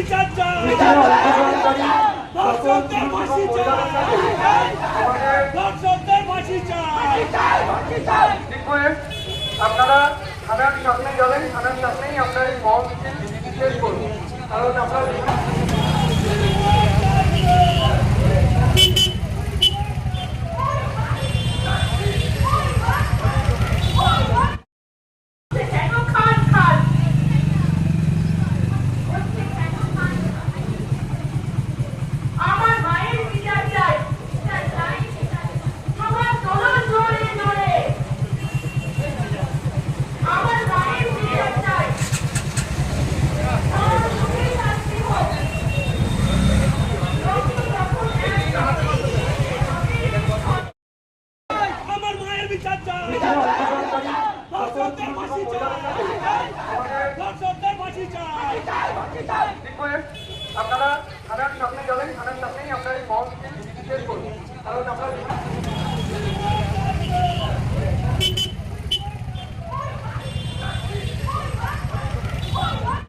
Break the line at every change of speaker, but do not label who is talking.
বিচার চাই। দর্শকদের ফাঁসি চাই। দর্শকদের ফাঁসি চাই।
আপনারা থানার সামনে যাবেন থানার সামনেই আপনার এই মহল শেষ করুন। কারণ আমরা
কেন খান খান আমার মায়ের বিচার চাই বিচার চাই সবার তোলো জোরে জোরে আমার মায়ের বিচার চাই আমার মুখে শাস্তি হোক রক্ত যখন
আমার মায়ের বিচার চাই দর্শকদের ফাঁসি চাই দর্শকদের ফাঁসি চাই
আপনারা থানার সামনে যাবেন থানার সামনেই আপনার এই মহল শেষ কারণ আমরা